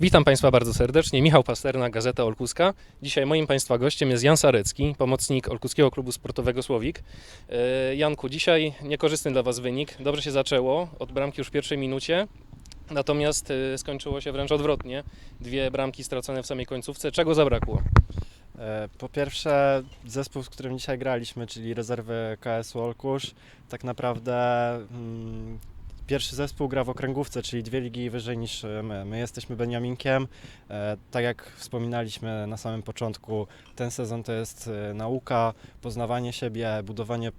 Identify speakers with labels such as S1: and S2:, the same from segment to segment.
S1: Witam Państwa bardzo serdecznie. Michał Pasterna, Gazeta Olkuska. Dzisiaj moim Państwa gościem jest Jan Sarecki, pomocnik Olkuskiego Klubu Sportowego Słowik. E, Janku, dzisiaj niekorzystny dla Was wynik. Dobrze się zaczęło, od bramki już w pierwszej minucie. Natomiast e, skończyło się wręcz odwrotnie. Dwie bramki stracone w samej końcówce. Czego zabrakło?
S2: E, Po pierwsze, zespół, z którym dzisiaj graliśmy, czyli rezerwy KS Olkusz, tak naprawdę mm, pierwszy zespół gra w okręgówce, czyli dwie ligi wyżej niż e, my. My jesteśmy Beniaminkiem. E, Tak jak wspominaliśmy na samym początku, ten sezon to jest e, nauka, poznawanie siebie, budowanie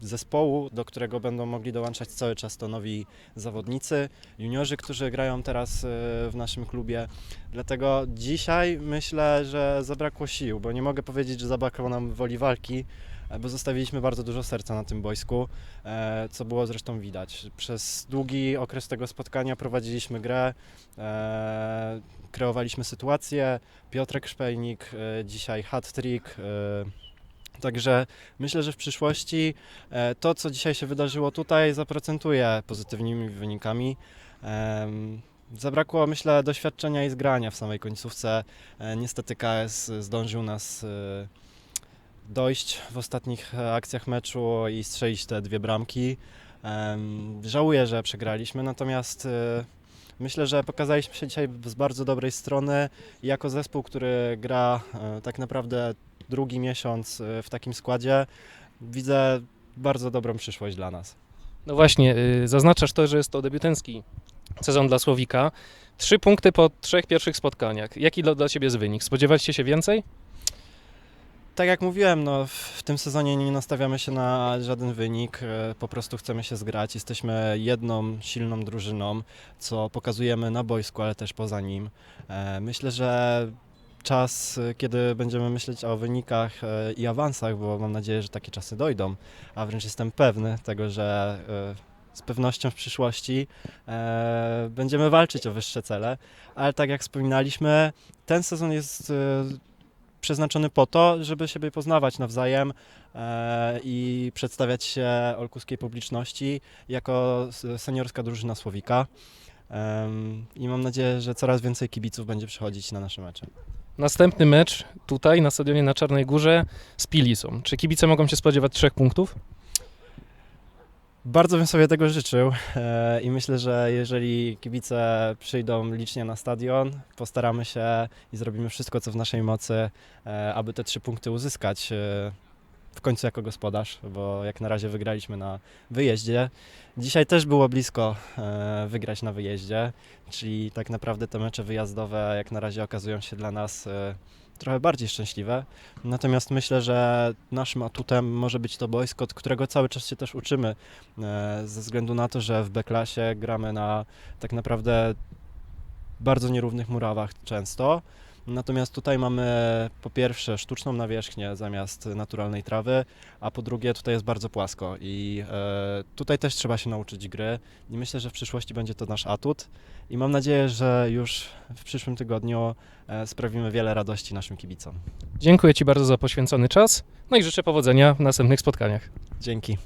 S2: zespołu, do którego będą mogli dołączać cały czas to nowi zawodnicy, juniorzy, którzy grają teraz w naszym klubie. Dlatego dzisiaj myślę, że zabrakło sił, bo nie mogę powiedzieć, że zabrakło nam woli walki, bo zostawiliśmy bardzo dużo serca na tym boisku, e, co było zresztą widać. Przez długi okres tego spotkania prowadziliśmy grę, e, kreowaliśmy sytuację. Piotrek Szpejnik, e, dzisiaj hat-trick. e, Także myślę, że w przyszłości e, to, co dzisiaj się wydarzyło tutaj, zaprocentuje pozytywnymi wynikami. Zabrakło, myślę, doświadczenia i zgrania w samej końcówce. E, Niestety KS zdążył nas e, dojść w ostatnich e, akcjach meczu i strzelić te dwie bramki. Żałuję, że przegraliśmy, natomiast e, myślę, że pokazaliśmy się dzisiaj z bardzo dobrej strony. Jako zespół, który gra e, tak naprawdę drugi miesiąc w takim składzie, widzę bardzo dobrą przyszłość dla nas.
S1: No właśnie, y, zaznaczasz to, że jest to debiutancki sezon dla Słowika. Trzy punkty po trzech pierwszych spotkaniach. Jaki dla dla Ciebie jest wynik? Spodziewaliście się więcej?
S2: Tak jak mówiłem, no, w- tym sezonie nie nastawiamy się na żaden wynik, e, po prostu chcemy się zgrać. Jesteśmy jedną silną drużyną, co pokazujemy na boisku, ale też poza nim. E, Myślę, że czas, e, kiedy będziemy myśleć o wynikach i awansach, bo mam nadzieję, że takie czasy dojdą, a wręcz jestem pewny tego, że z pewnością w przyszłości będziemy walczyć o wyższe cele, ale tak jak wspominaliśmy, ten sezon jest przeznaczony po to, żeby siebie poznawać nawzajem e, i przedstawiać się olkuskiej publiczności jako seniorska drużyna Słowika. I mam nadzieję, że coraz więcej kibiców będzie przychodzić na nasze mecze.
S1: Następny mecz tutaj na stadionie na Czarnej Górze z Pilisą. Czy kibice mogą się spodziewać trzech punktów?
S2: Bardzo bym sobie tego życzył e, i myślę, że jeżeli kibice przyjdą licznie na stadion, postaramy się i zrobimy wszystko, co w naszej mocy, e, aby te trzy punkty uzyskać. e, W końcu jako gospodarz, bo jak na razie wygraliśmy na wyjeździe. Dzisiaj też było blisko wygrać na wyjeździe, czyli tak naprawdę te mecze wyjazdowe jak na razie okazują się dla nas trochę bardziej szczęśliwe. Natomiast myślę, że naszym atutem może być to boisko, od którego cały czas się też uczymy e, ze względu na to, że w B-klasie gramy na tak naprawdę bardzo nierównych murawach często. Natomiast tutaj mamy po pierwsze sztuczną nawierzchnię zamiast naturalnej trawy, a po drugie tutaj jest bardzo płasko i e, tutaj też trzeba się nauczyć gry i myślę, że w przyszłości będzie to nasz atut i mam nadzieję, że już w przyszłym tygodniu e, sprawimy wiele radości naszym kibicom.
S1: Dziękuję Ci bardzo za poświęcony czas. No i życzę powodzenia w następnych spotkaniach.
S2: Dzięki.